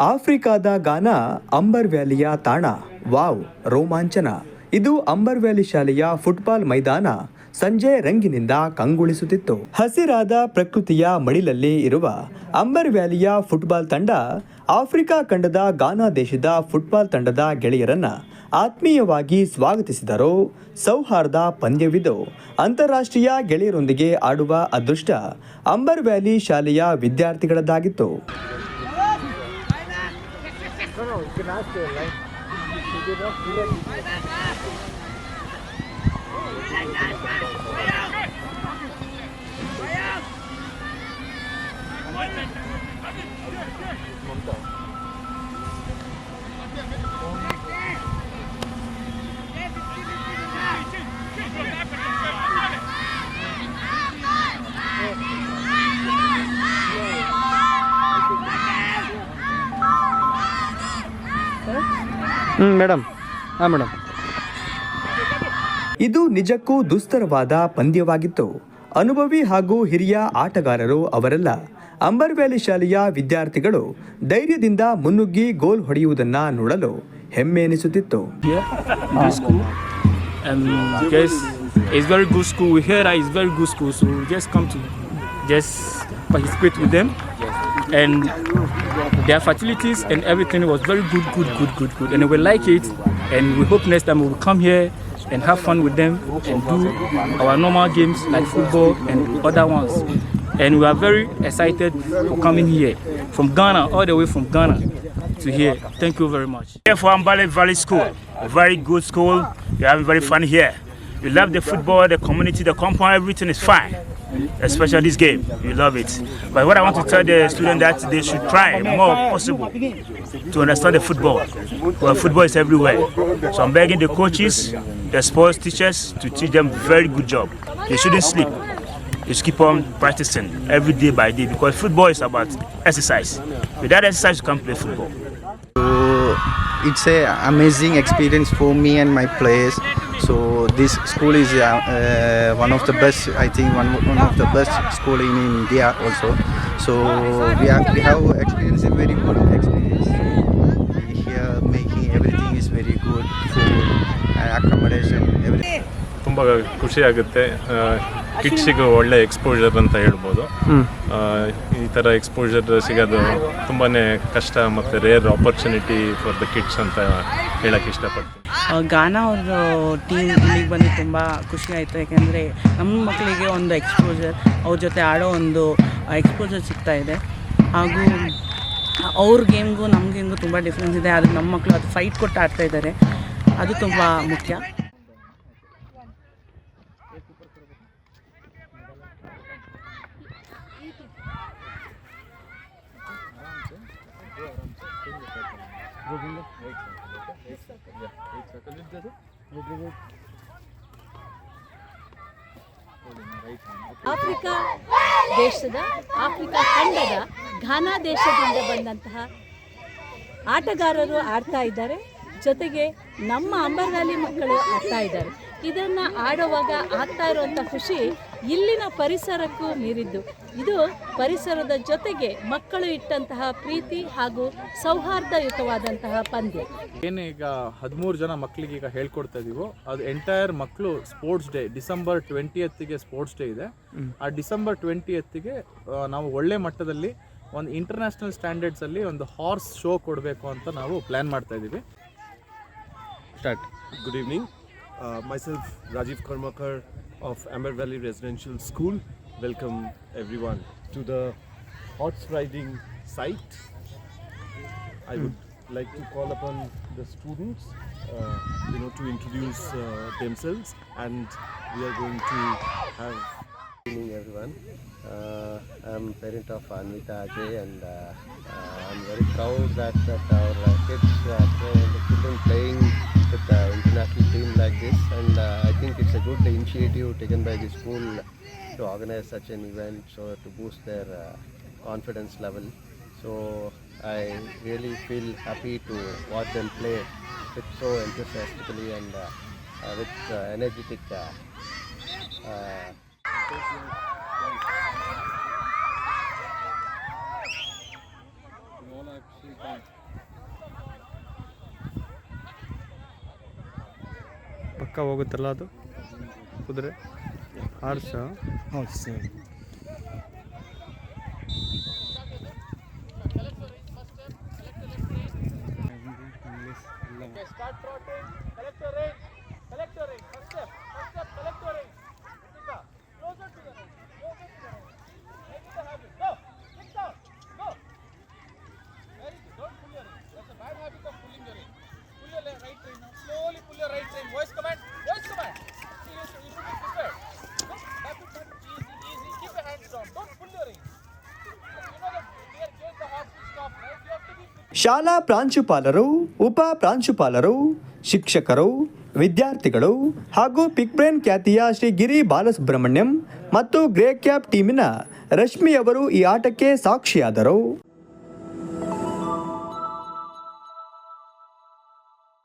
ಆಫ್ರಿಕಾದ ಗಾನ ಅಂಬರ್ ವ್ಯಾಲಿಯ ತಾಣ. ವಾವ್, ರೋಮಾಂಚನ. ಇದು ಅಂಬರ್ ವ್ಯಾಲಿ ಶಾಲೆಯ ಫುಟ್ಬಾಲ್ ಮೈದಾನ. ಸಂಜೆ ರಂಗಿನಿಂದ ಕಂಗೊಳಿಸುತ್ತಿತ್ತು. ಹಸಿರಾದ ಪ್ರಕೃತಿಯ ಮಡಿಲಲ್ಲಿ ಇರುವ ಅಂಬರ್ ವ್ಯಾಲಿಯ ಫುಟ್ಬಾಲ್ ತಂಡ ಆಫ್ರಿಕಾ ಖಂಡದ ಗಾನಾ ದೇಶದ ಫುಟ್ಬಾಲ್ ತಂಡದ ಗೆಳೆಯರನ್ನ ಆತ್ಮೀಯವಾಗಿ ಸ್ವಾಗತಿಸಿದರು. ಸೌಹಾರ್ದ ಪಂದ್ಯವಿದು. ಅಂತಾರಾಷ್ಟ್ರೀಯ ಗೆಳೆಯರೊಂದಿಗೆ ಆಡುವ ಅದೃಷ್ಟ ಅಂಬರ್ ವ್ಯಾಲಿ ಶಾಲೆಯ ವಿದ್ಯಾರ್ಥಿಗಳದ್ದಾಗಿತ್ತು. No, no, you can ask her, like, she did not do that. Monta. ಹ್ಞೂ ಮೇಡಮ್. ಹಾಂ ಮೇಡಮ್. ಇದು ನಿಜಕ್ಕೂ ದುಸ್ತರವಾದ ಪಂದ್ಯವಾಗಿತ್ತು. ಅನುಭವಿ ಹಾಗೂ ಹಿರಿಯ ಆಟಗಾರರು ಅವರೆಲ್ಲ ಅಂಬರ್ವ್ಯಾಲಿ ಶಾಲೆಯ ವಿದ್ಯಾರ್ಥಿಗಳು ಧೈರ್ಯದಿಂದ ಮುನ್ನುಗ್ಗಿ ಗೋಲ್ ಹೊಡೆಯುವುದನ್ನು ನೋಡಲು ಹೆಮ್ಮೆ ಎನಿಸುತ್ತಿತ್ತು. Is well ಗುಸ್ಕು here is well And their facilities and everything was very good, good, good, good, good. And we like it. And we hope next time we will come here and have fun with them and do our normal games like football and other ones. And we are very excited for coming here from Ghana, all the way from Ghana to here. Thank you very much. Here for Ambale Valley School, a very good school. We're having very fun here. We love the football, the community, the compound, everything is fine. Especially this game, we love it. But what I want to tell the students that they should try more possible to understand the football. Well, football is everywhere. So I'm begging the coaches, the sports teachers to teach them very good job. They shouldn't sleep. They should keep on practicing every day by day because football is about exercise. Without exercise, you can't play football. So it's a amazing experience for me and my players. So this school is uh, uh, one of the best, I think one, one of the best school in India also. So we are, we have experienced a very good experience. Here making everything is very good, food, and accommodation, everything. ತುಂಬ ಖುಷಿ ಆಗುತ್ತೆ ಕಿಡ್ಸಿಗೂ ಒಳ್ಳೆ exposure ಅಂತ ಹೇಳ್ಬೋದು ಈ ಥರ exposure ಸಿಗೋದು ತುಂಬಾ ಕಷ್ಟ ಮತ್ತು rare opportunity for the kids ಅಂತ ಹೇಳಕ್ಕೆ ಇಷ್ಟಪಡ್ತೀನಿ ಗಾನಾ ಅವರು ಟೀಮ್ ಇಲ್ಲಿಗೆ ಬಂದು ತುಂಬ ಖುಷಿ ಆಯಿತು ಯಾಕೆಂದರೆ ನಮ್ಮ ಮಕ್ಕಳಿಗೆ ಒಂದು ಎಕ್ಸ್ಪೋಜರ್ ಅವ್ರ ಜೊತೆ ಆಡೋ ಒಂದು ಎಕ್ಸ್ಪೋಜರ್ ಸಿಗ್ತಾ ಇದೆ ಹಾಗೂ ಅವ್ರ ಗೇಮ್ಗೂ ನಮ್ಮ ಗೇಮ್ಗೂ ತುಂಬ ಡಿಫ್ರೆನ್ಸ್ ಇದೆ ಆದರೆ ನಮ್ಮ ಮಕ್ಕಳು ಅದು ಫೈಟ್ ಕೊಟ್ಟು ಆಡ್ತಾ ಇದ್ದಾರೆ ಅದು ತುಂಬ ಮುಖ್ಯ ಆಫ್ರಿಕಾ ದೇಶದ ಆಫ್ರಿಕಾ ಖಂಡದ ಘಾನಾ ದೇಶದಿಂದ ಬಂದಂತಹ ಆಟಗಾರರು ಆಡ್ತಾ ಇದ್ದಾರೆ. ಜೊತೆಗೆ ನಮ್ಮ ಅಂಬರ್ ವ್ಯಾಲಿ ಮಕ್ಕಳು ಆಗ್ತಾ ಇದ್ದಾರೆ. ಇದನ್ನು ಆಡುವಾಗ ಆಗ್ತಾ ಇರುವಂಥ ಖುಷಿ ಇಲ್ಲಿನ ಪರಿಸರಕ್ಕೂ ಮೀರಿದ್ದು. ಇದು ಪರಿಸರದ ಜೊತೆಗೆ ಮಕ್ಕಳು ಇಟ್ಟಂತಹ ಪ್ರೀತಿ ಹಾಗೂ ಸೌಹಾರ್ದಯುತವಾದಂತಹ ಪಂದ್ಯ. ಏನು ಈಗ ಹದಿಮೂರು ಜನ ಮಕ್ಕಳಿಗೆ ಈಗ ಹೇಳ್ಕೊಡ್ತಾ ಇದೀವೋ ಅದು ಎಂಟೈರ್ ಮಕ್ಕಳು sports day December twenty sports day ಇದೆ. ಆ ಡಿಸೆಂಬರ್ ಟ್ವೆಂಟಿ ನಾವು ಒಳ್ಳೆ ಮಟ್ಟದಲ್ಲಿ ಒಂದು ಇಂಟರ್ನ್ಯಾಷನಲ್ ಸ್ಟ್ಯಾಂಡರ್ಡ್ಸಲ್ಲಿ ಒಂದು ಹಾರ್ಸ್ ಶೋ ಕೊಡಬೇಕು ಅಂತ ನಾವು ಪ್ಲ್ಯಾನ್ ಮಾಡ್ತಾ ಇದ್ದೀವಿ Start. Good evening. Uh, myself, Rajiv Karmakar of Amber Valley Residential School. Welcome everyone to the horse riding site. I would like to call upon the students, uh, you know, to introduce uh, themselves, and we are going to have. Good evening, everyone. Uh, I'm parent of Anvita Ajay, and uh, uh, I'm very proud that, that our uh, kids, initiative taken by the school to organize such an event so to boost their uh, confidence level. So I really feel happy to watch them play with so enthusiastically and uh, uh, with uh, energetic. Uh, uh, ಪಕ್ಕ ಹೋಗುತ್ತಲ್ಲ ಅದು ಕುದುರೆ horse ಹೌದು sir ಶಾಲಾ ಪ್ರಾಂಶುಪಾಲರು, ಉಪ ಪ್ರಾಂಶುಪಾಲರು, ಶಿಕ್ಷಕರು, ವಿದ್ಯಾರ್ಥಿಗಳು ಹಾಗೂ ಪಿಕ್ಬ್ರೇನ್ ಖ್ಯಾತಿಯ ಶ್ರೀ ಗಿರಿ ಬಾಲಸುಬ್ರಹ್ಮಣ್ಯಂ ಮತ್ತು ಗ್ರೇ ಕ್ಯಾಪ್ ಟೀಮಿನ ರಶ್ಮಿಯವರು ಈ ಆಟಕ್ಕೆ ಸಾಕ್ಷಿಯಾದರು.